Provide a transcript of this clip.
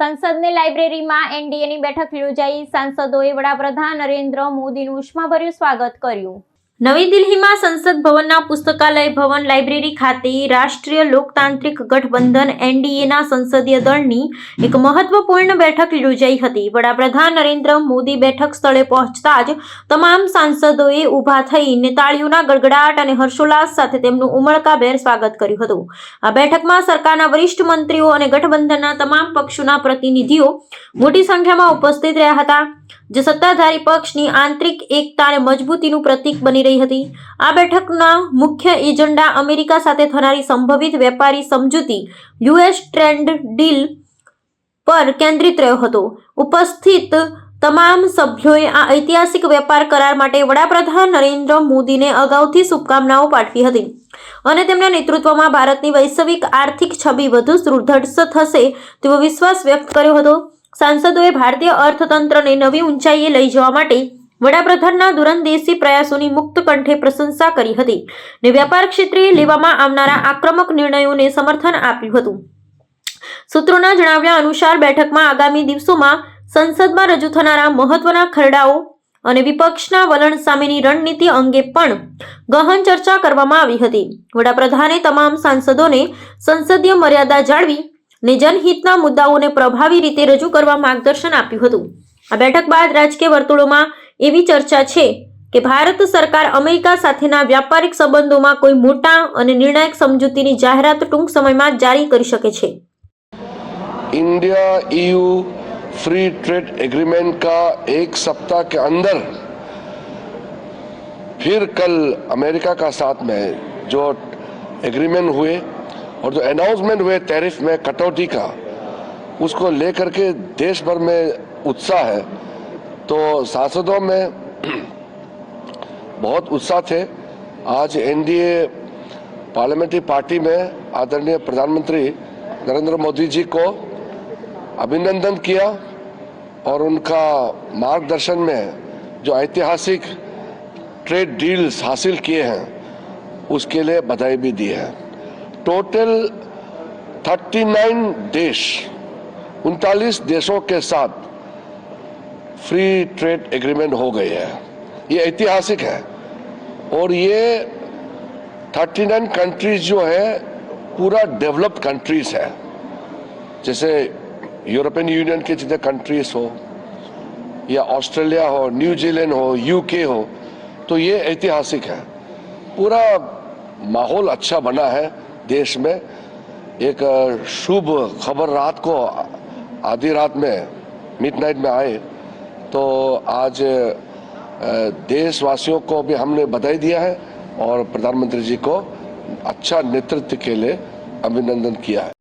સંસદની લાઇબ્રેરીમાં એનડીએની બેઠક યોજાઈ સાંસદોએ વડાપ્રધાન નરેન્દ્ર મોદીનું ઉષ્માભર્યું સ્વાગત કર્યું નવી દિલ્હીમાં સંસદ ભવનના પુસ્તકાલય ભવન લાઇબ્રેરી ખાતે રાષ્ટ્રીય લોકતાંત્રિક ગઠબંધન એનડીએના સંસદીય દળની એક મહત્વપૂર્ણ બેઠક યોજાઈ હતી વડાપ્રધાન નરેન્દ્ર મોદી બેઠક સ્થળે પહોંચતા જ તમામ સાંસદોએ ઊભા થઈ તાળીઓના ગડગડાટ અને હર્ષોલ્લાસ સાથે તેમનું ઉમળકાભેર સ્વાગત કર્યું હતું આ બેઠકમાં સરકારના વરિષ્ઠ મંત્રીઓ અને ગઠબંધનના તમામ પક્ષોના પ્રતિનિધિઓ મોટી સંખ્યામાં ઉપસ્થિત રહ્યા હતા જે સત્તાધારી પક્ષની આંતરિક એકતાને મજબૂતીનું પ્રતીક બની રહી હતી આ બેઠકના મુખ્ય એજન્ડા અમેરિકા સાથે થનારી સંભવિત વેપારી સમજૂતી યુએસ ટ્રેન્ડ ડીલ પર કેન્દ્રિત રહ્યો હતો ઉપસ્થિત તમામ સભ્યોએ આ ઐતિહાસિક વેપાર કરાર માટે વડાપ્રધાન નરેન્દ્ર મોદીને અગાઉથી શુભકામનાઓ પાઠવી હતી અને તેમના નેતૃત્વમાં ભારતની વૈશ્વિક આર્થિક છબી વધુ સુદૃઢ થશે તેવો વિશ્વાસ વ્યક્ત કર્યો હતો સાંસદોએ ભારતીય અર્થતંત્રને નવી ઊંચાઈએ લઈ જવા માટે વડાપ્રધાનના દૂરંદેશી પ્રયાસોની મુક્ત કંઠે પ્રશંસા કરી હતી ને વ્યાપાર ક્ષેત્રે લેવામાં આવનારા આક્રમક નિર્ણયોને સમર્થન આપ્યું હતું સૂત્રોના જણાવ્યા અનુસાર બેઠકમાં આગામી દિવસોમાં સંસદમાં રજૂ થનારા મહત્વના ખરડાઓ અને વિપક્ષના વલણ સામેની રણનીતિ અંગે પણ ગહન ચર્ચા કરવામાં આવી હતી વડાપ્રધાને તમામ સાંસદોને સંસદીય મર્યાદા જાળવી निजन हितना मुद्दाઓને પ્રભાવી રીતે રજૂ કરવા માર્ગદર્શન આપ્યું હતું આ બેઠક બાદ રાજકીય વર્તુળોમાં એવી ચર્ચા છે કે ભારત સરકાર અમેરિકા સાથેના વ્યાપારી સંબંધોમાં કોઈ મોટા અને નિર્ણાયક સમજૂતીની જાહેરાત ટૂંક સમયમાં જારી કરી શકે છે India U free trade agreement કા એક સપ્તાહ કે અંદર پھر કલ અમેરિકા કા સાથ મે જો એગ્રીમેન્ટ હુએ और जो अनाउंसमेंट हुए टैरिफ में कटौती का उसको लेकर के देश भर में उत्साह है तो सांसदों में बहुत उत्साह थे आज एनडीए पार्लियामेंट्री पार्टी में आदरणीय प्रधानमंत्री नरेंद्र मोदी जी को अभिनंदन किया और उनका मार्गदर्शन में जो ऐतिहासिक ट्रेड डील्स हासिल किए हैं उसके लिए बधाई भी दी है टोटल 39 देश उनतालीस देशों के साथ फ्री ट्रेड एग्रीमेंट हो गए हैं ये ऐतिहासिक है और ये 39 कंट्रीज जो है पूरा डेवलप्ड कंट्रीज है जैसे यूरोपियन यूनियन के जितने कंट्रीज हो या ऑस्ट्रेलिया हो न्यूजीलैंड हो यूके हो तो ये ऐतिहासिक है पूरा माहौल अच्छा बना है देश में एक शुभ खबर रात को आधी रात में मिडनाइट में आए तो आज देशवासियों को भी हमने बधाई दिया है और प्रधानमंत्री जी को अच्छा नेतृत्व के लिए अभिनंदन किया है